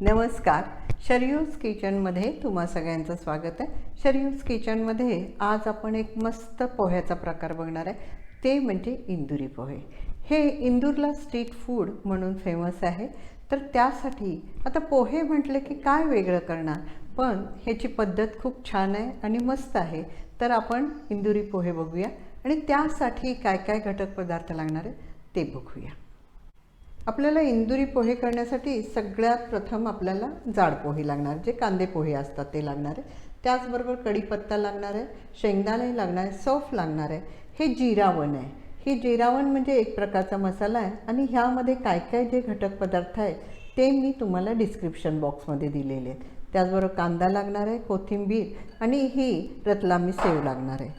नमस्कार शरयूज किचनमध्ये तुम्हा सगळ्यांचं स्वागत आहे. शरयूज किचनमध्ये आज आपण एक मस्त पोह्याचा प्रकार बघणार आहे. ते म्हणजे इंदुरी पोहे. हे इंदूरला स्ट्रीट फूड म्हणून फेमस आहे. तर त्यासाठी आता पोहे म्हटले की काय वेगळं करणार? पण ह्याची पद्धत खूप छान आहे आणि मस्त आहे. तर आपण इंदुरी पोहे बघूया. आणि त्यासाठी काय काय घटक पदार्थ लागणार आहे ते बघूया. आपल्याला इंदुरी पोहे करण्यासाठी सगळ्यात प्रथम आपल्याला जाड पोहे लागणार जे कांदे पोहे असतात ते लागणार आहे. त्याचबरोबर कढीपत्ता लागणार आहे शेंगदाणे लागणार आहे सौफ लागणार आहे. हे जिरावण आहे. हे जिरावण म्हणजे एक प्रकारचा मसाला आहे आणि ह्यामध्ये काय काय जे घटक पदार्थ आहे ते मी तुम्हाला डिस्क्रिप्शन बॉक्समध्ये दिलेले आहेत. त्याचबरोबर कांदा लागणार आहे कोथिंबीर आणि ही रतलामी सेव लागणार आहे.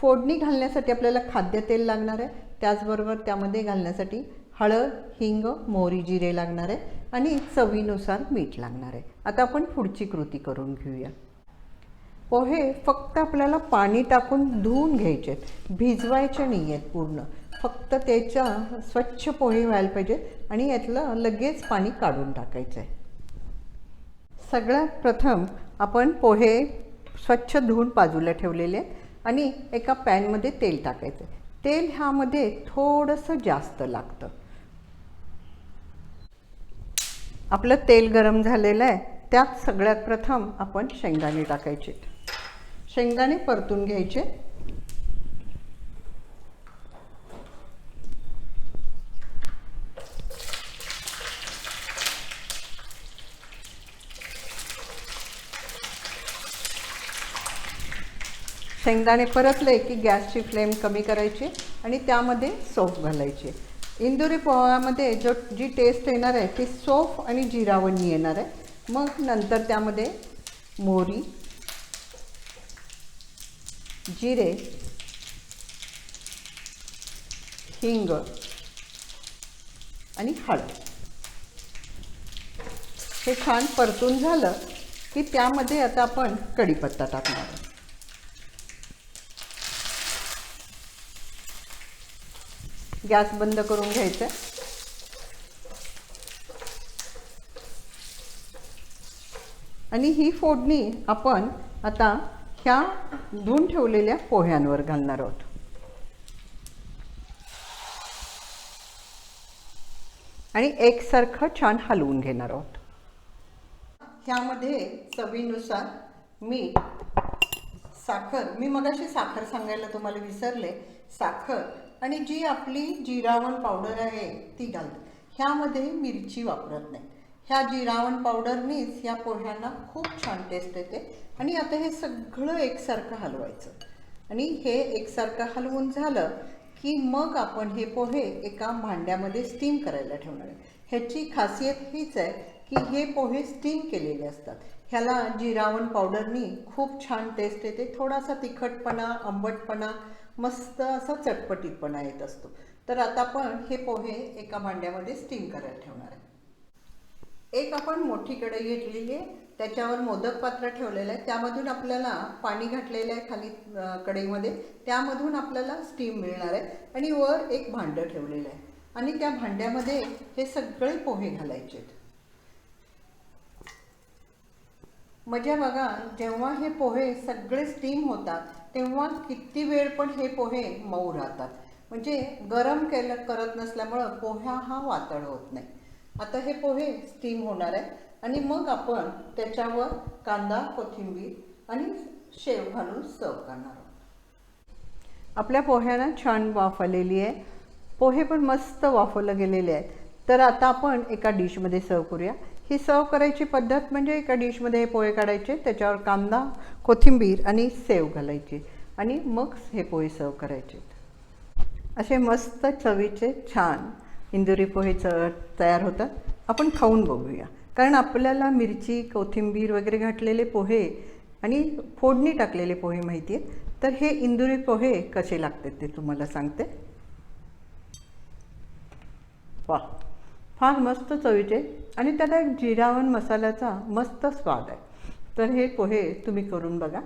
फोडणी घालण्यासाठी आपल्याला खाद्यतेल लागणार आहे. त्याचबरोबर त्यामध्ये घालण्यासाठी हळद हिंग मोहरी जिरे लागणार आहे आणि चवीनुसार मीठ लागणार आहे. आता आपण पुढची कृती करून घेऊया. पोहे फक्त आपल्याला पाणी टाकून धुवून घ्यायचे आहेत. भिजवायचे नाही आहेत पूर्ण. फक्त त्याच्या स्वच्छ पोहे व्हायला पाहिजेत आणि यातलं लगेच पाणी काढून टाकायचं आहे. सगळ्यात प्रथम आपण पोहे स्वच्छ धुवून बाजूला ठेवलेले आहेत आणि एका पॅनमध्ये तेल टाकायचं तेल ह्यामध्ये थोडंसं जास्त लागतं. आपलं तेल गरम झालेलं आहे त्यात सगळ्यात प्रथम आपण शेंगदाणे टाकायचे. शेंगदाणे परतून घ्यायचे. शेंगदाणे परतले की गॅसची फ्लेम कमी करायची आणि त्यामध्ये सोफ घालायचे. इंदुरी पोह्यामध्ये जो जी टेस्ट येणार आहे ती सोफ आणि जिरावणी येणार आहे. मग नंतर त्यामध्ये मोहरी जिरे हिंग आणि हळद. हे छान परतून झालं की त्यामध्ये आता आपण कढीपत्ता टाकणार गॅस बंद करून घ्यायचं. आणि ही फोडणी आपण आता ह्या धुवून ठेवलेल्या पोह्यांवर घालणार आहोत. आणि एकसारखं छान हलवून घेणार आहोत. ह्यामध्ये चवीनुसार मीठ साखर. मी मगाशी साखर सांगायला तुम्हाला विसरले. साखर आणि जी आपली जिरावण पावडर आहे ती घालते ह्यामध्ये मिरची वापरत नाही. ह्या जिरावण पावडरनीच या पोह्यांना खूप छान टेस्ट येते. आणि आता हे सगळं एकसारखं हलवायचं. आणि हे एकसारखं हलवून झालं की मग आपण हे पोहे एका भांड्यामध्ये स्टीम करायला ठेवणार आहे. ह्याची खासियत हीच आहे की हे पोहे स्टीम केलेले असतात. ह्याला जिरावण पावडरनी खूप छान टेस्ट येते. थोडासा तिखटपणा आंबटपणा मस्त असा चटपटीतपणा येत असतो. तर आता आपण हे पोहे एका भांड्यामध्ये स्टीम करायला ठेवणार आहे. एक आपण मोठी कढई घेतलेली आहे. त्याच्यावर मोदक पात्र ठेवलेलं आहे. त्यामधून आपल्याला पाणी घातलेलं आहे खाली कढईमध्ये. त्यामधून आपल्याला स्टीम मिळणार आहे. आणि वर एक भांडं ठेवलेलं आहे. आणि त्या भांड्यामध्ये हे सगळे पोहे घालायचे आहेत. म्हणजे बघा जेव्हा हे पोहे सगळे स्टीम होतात तेव्हा किती वेळ पण हे पोहे मऊ राहतात. म्हणजे गरम केलं करत नसल्यामुळं पोह्या हा वातळ होत नाही. आता हे पोहे स्टीम होणार आहे आणि मग आपण त्याच्यावर कांदा कोथिंबीर आणि शेव घालून सर्व करणार आहोत. आपल्या पोह्याला छान वाफ आलेली आहे. पोहे पण मस्त वाफवलं गेलेले आहेत. तर आता आपण एका डिशमध्ये सर्व करूया. ही सर्व करायची पद्धत म्हणजे एका डिशमध्ये पोहे काढायचे त्याच्यावर कांदा कोथिंबीर आणि सेव घालायची आणि मग हे पोहे सर्व करायचे. असे मस्त चवीचे छान इंदुरी पोहे च तयार होतात. आपण खाऊन बघूया. कारण आपल्याला मिरची कोथिंबीर वगैरे घातलेले पोहे आणि फोडणी टाकलेले पोहे माहिती आहे तर हे इंदुरी पोहे कसे लागतात ते तुम्हाला सांगते. वा फार मस्त चवीचे आणि त्याला एक जिरावन मसाल्याचा मस्त स्वाद आहे. तर हे पोहे तुम्ही करून बघा.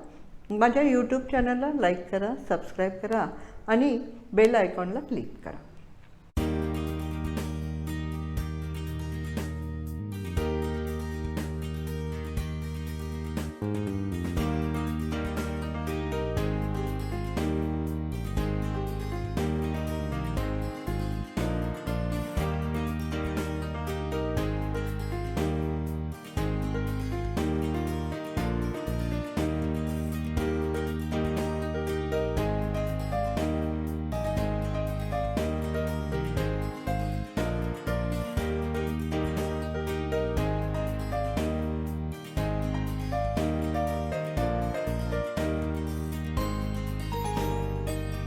माझ्या यूट्यूब चॅनलला लाईक करा सबस्क्राईब करा आणि बेल आयकॉनला क्लिक करा.